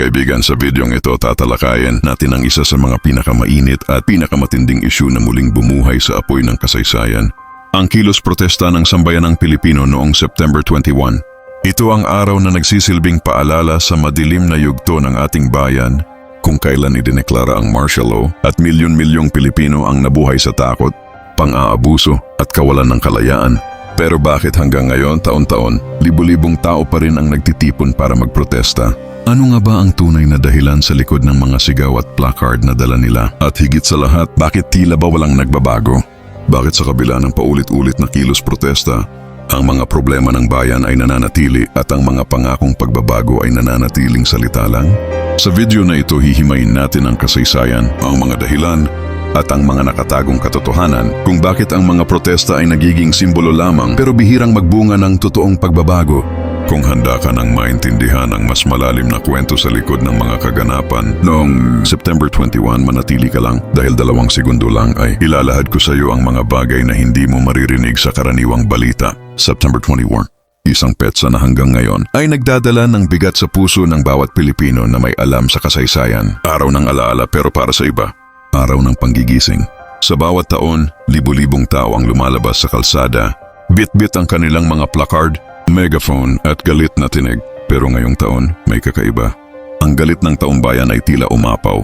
Kaibigan, sa videong ito tatalakayin natin ang isa sa mga pinakamainit at pinakamatinding isyu na muling bumuhay sa apoy ng kasaysayan. Ang kilos protesta ng sambayanang Pilipino noong September 21. Ito ang araw na nagsisilbing paalala sa madilim na yugto ng ating bayan kung kailan idineklara ang martial law at milyon-milyong Pilipino ang nabuhay sa takot, pang-aabuso at kawalan ng kalayaan. Pero bakit hanggang ngayon, taon-taon, libu-libong tao pa rin ang nagtitipon para magprotesta? Ano nga ba ang tunay na dahilan sa likod ng mga sigaw at placard na dala nila? At higit sa lahat, bakit tila ba walang nagbabago? Bakit sa kabila ng paulit-ulit na kilos protesta, ang mga problema ng bayan ay nananatili at ang mga pangakong pagbabago ay nananatiling salita lang? Sa video na ito hihimayin natin ang kasaysayan, ang mga dahilan, at ang mga nakatagong katotohanan kung bakit ang mga protesta ay nagiging simbolo lamang pero bihirang magbunga ng totoong pagbabago. Kung handa ka nang maintindihan ang mas malalim na kwento sa likod ng mga kaganapan, noong September 21 manatili ka lang dahil dalawang segundo lang ay ilalahad ko sa iyo ang mga bagay na hindi mo maririnig sa karaniwang balita. September 21 Isang petsa na hanggang ngayon ay nagdadala ng bigat sa puso ng bawat Pilipino na may alam sa kasaysayan. Araw ng alaala pero para sa iba, araw ng panggigising. Sa bawat taon, libu-libong tao ang lumalabas sa kalsada. Bit-bit ang kanilang mga placard, megaphone at galit na tinig. Pero ngayong taon, may kakaiba. Ang galit ng taong bayan ay tila umapaw.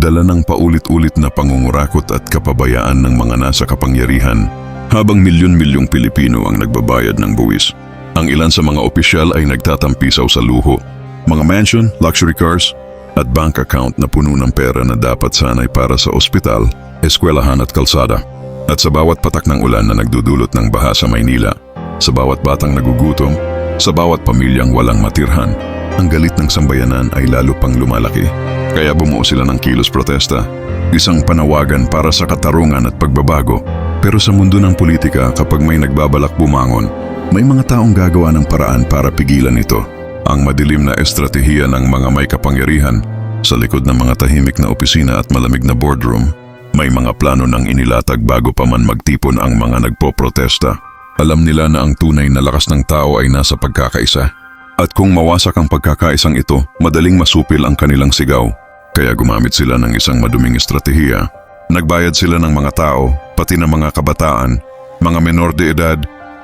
Dala ng paulit-ulit na pangungurakot at kapabayaan ng mga nasa kapangyarihan habang milyon-milyong Pilipino ang nagbabayad ng buwis. Ang ilan sa mga opisyal ay nagtatampisaw sa luho. Mga mansion, luxury cars, at bank account na puno ng pera na dapat sanay para sa ospital, eskwelahan at kalsada. At sa bawat patak ng ulan na nagdudulot ng baha sa Maynila, sa bawat batang nagugutom, sa bawat pamilyang walang matirhan, ang galit ng sambayanan ay lalo pang lumalaki. Kaya bumuo sila ng kilos protesta, isang panawagan para sa katarungan at pagbabago. Pero sa mundo ng politika kapag may nagbabalak bumangon, may mga taong gagawa ng paraan para pigilan ito. Ang madilim na estratehiya ng mga may kapangyarihan sa likod ng mga tahimik na opisina at malamig na boardroom, may mga plano ng inilatag bago pa man magtipon ang mga nagpoprotesta. Alam nila na ang tunay na lakas ng tao ay nasa pagkakaisa. At kung mawasak ang pagkakaisang ito, madaling masupil ang kanilang sigaw. Kaya gumamit sila ng isang maduming estratehiya. Nagbayad sila ng mga tao, pati ng mga kabataan, mga menor de edad,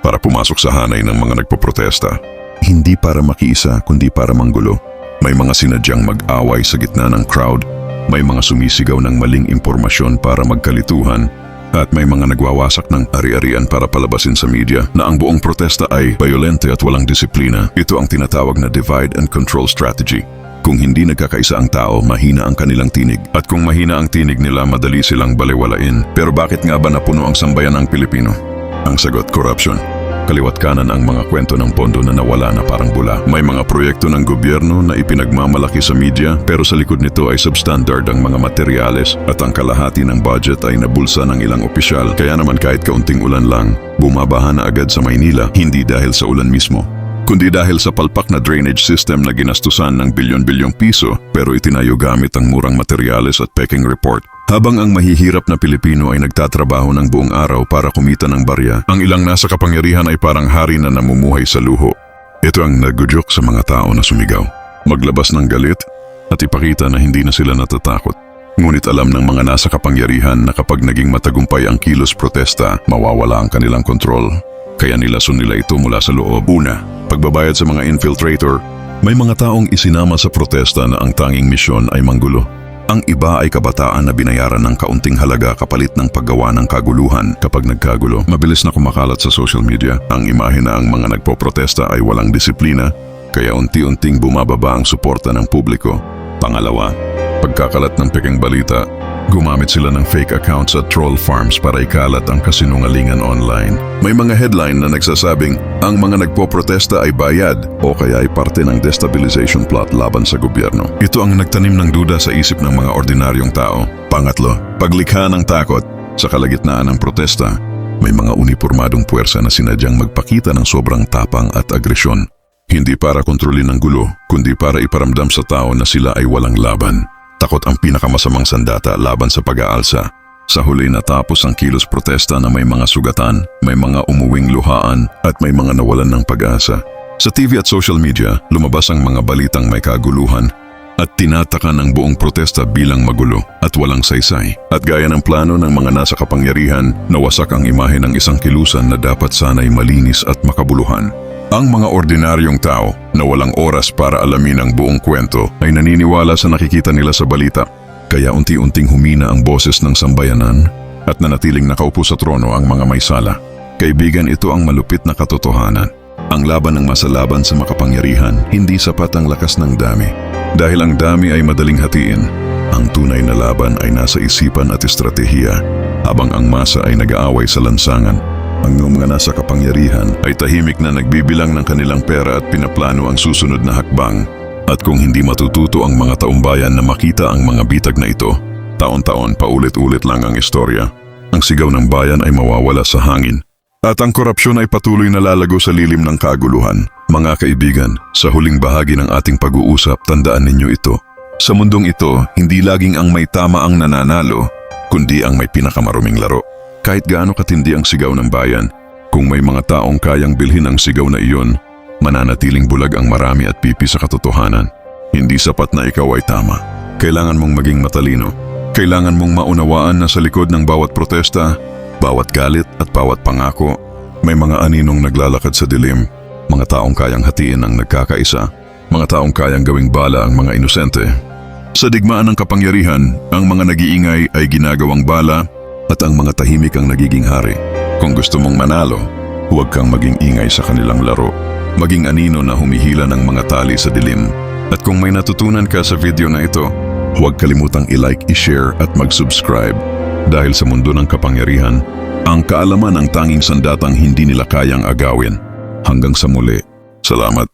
para pumasok sa hanay ng mga nagpoprotesta. Hindi para makiisa kundi para manggulo. May mga sinadyang mag-away sa gitna ng crowd, may mga sumisigaw ng maling impormasyon para magkalituhan, at may mga nagwawasak ng ari-arian para palabasin sa media na ang buong protesta ay violente at walang disiplina. Ito ang tinatawag na divide and control strategy. Kung hindi nagkakaisa ang tao, mahina ang kanilang tinig. At kung mahina ang tinig nila, madali silang balewalain. Pero bakit nga ba napuno ang sambayan ng Pilipino? Ang sagot, corruption. Kaliwat kanan ang mga kwento ng pondo na nawala na parang bula. May mga proyekto ng gobyerno na ipinagmamalaki sa media pero sa likod nito ay substandard ang mga materyales at ang kalahati ng budget ay nabulsa ng ilang opisyal. Kaya naman kahit kaunting ulan lang, bumabaha na agad sa Maynila hindi dahil sa ulan mismo kundi dahil sa palpak na drainage system na ginastusan ng bilyon-bilyong piso pero itinayo gamit ang murang materyales at peking report. Habang ang mahihirap na Pilipino ay nagtatrabaho ng buong araw para kumita ng barya, ang ilang nasa kapangyarihan ay parang hari na namumuhay sa luho. Ito ang nagudyok sa mga tao na sumigaw. Maglabas ng galit at ipakita na hindi na sila natatakot. Ngunit alam ng mga nasa kapangyarihan na kapag naging matagumpay ang kilos protesta, mawawala ang kanilang kontrol. Kaya nilason nila ito mula sa loob. Una, pagbabayad sa mga infiltrator, may mga taong isinama sa protesta na ang tanging misyon ay manggulo. Ang iba ay kabataan na binayaran ng kaunting halaga kapalit ng paggawa ng kaguluhan. Kapag nagkagulo, mabilis na kumakalat sa social media. Ang imahe na ang mga nagpoprotesta ay walang disiplina, kaya unti-unting bumababa ang suporta ng publiko. Pangalawa, pagkakalat ng peking balita, gumamit sila ng fake accounts at troll farms para ikalat ang kasinungalingan online. May mga headline na nagsasabing ang mga nagpoprotesta ay bayad o kaya ay parte ng destabilization plot laban sa gobyerno. Ito ang nagtanim ng duda sa isip ng mga ordinaryong tao. Pangatlo, paglikha ng takot sa kalagitnaan ng protesta, may mga uniformadong puwersa na sinadyang magpakita ng sobrang tapang at agresyon. Hindi para kontrolin ang gulo, kundi para iparamdam sa tao na sila ay walang laban. Takot ang pinakamasamang sandata laban sa pag-aalsa. Sa huli natapos ang kilos protesta na may mga sugatan, may mga umuwing luhaan at may mga nawalan ng pag-asa. Sa TV at social media, lumabas ang mga balitang may kaguluhan. at tinatakan ang buong protesta bilang magulo at walang saysay. At gaya ng plano ng mga nasa kapangyarihan, nawasak ang imahe ng isang kilusan na dapat sana'y malinis at makabuluhan. Ang mga ordinaryong tao na walang oras para alamin ang buong kwento ay naniniwala sa nakikita nila sa balita. Kaya unti-unting humina ang boses ng sambayanan at nanatiling nakaupo sa trono ang mga may sala. Kaibigan, ito ang malupit na katotohanan. Ang laban ng masalaban sa makapangyarihan, hindi sapat ang lakas ng dami. Dahil ang dami ay madaling hatiin, ang tunay na laban ay nasa isipan at estratehiya, habang ang masa ay nag-aaway sa lansangan. Ang mga nasa kapangyarihan ay tahimik na nagbibilang ng kanilang pera at pinaplano ang susunod na hakbang. At kung hindi matututo ang mga taumbayan na makita ang mga bitag na ito, taon-taon paulit-ulit lang ang istorya. Ang sigaw ng bayan ay mawawala sa hangin. At ang korupsyon ay patuloy na lalago sa lilim ng kaguluhan. Mga kaibigan, sa huling bahagi ng ating pag-uusap, tandaan ninyo ito. Sa mundong ito, hindi laging ang may tama ang nananalo, kundi ang may pinakamaruming laro. Kahit gaano katindi ang sigaw ng bayan, kung may mga taong kayang bilhin ang sigaw na iyon, mananatiling bulag ang marami at pipi sa katotohanan. Hindi sapat na ikaw ay tama. Kailangan mong maging matalino. Kailangan mong maunawaan na sa likod ng bawat protesta, bawat galit at bawat pangako, may mga aninong naglalakad sa dilim, mga taong kayang hatiin ang nagkakaisa, mga taong kayang gawing bala ang mga inosente. Sa digmaan ng kapangyarihan, ang mga nag-iingay ay ginagawang bala at ang mga tahimik ang nagiging hari. Kung gusto mong manalo, huwag kang maging ingay sa kanilang laro. Maging anino na humihila ng mga tali sa dilim. At kung may natutunan ka sa video na ito, huwag kalimutang i-like, i-share at mag-subscribe. Dahil sa mundo ng kapangyarihan, ang kaalaman ang tanging sandatang hindi nila kayang agawin. Hanggang sa muli, salamat.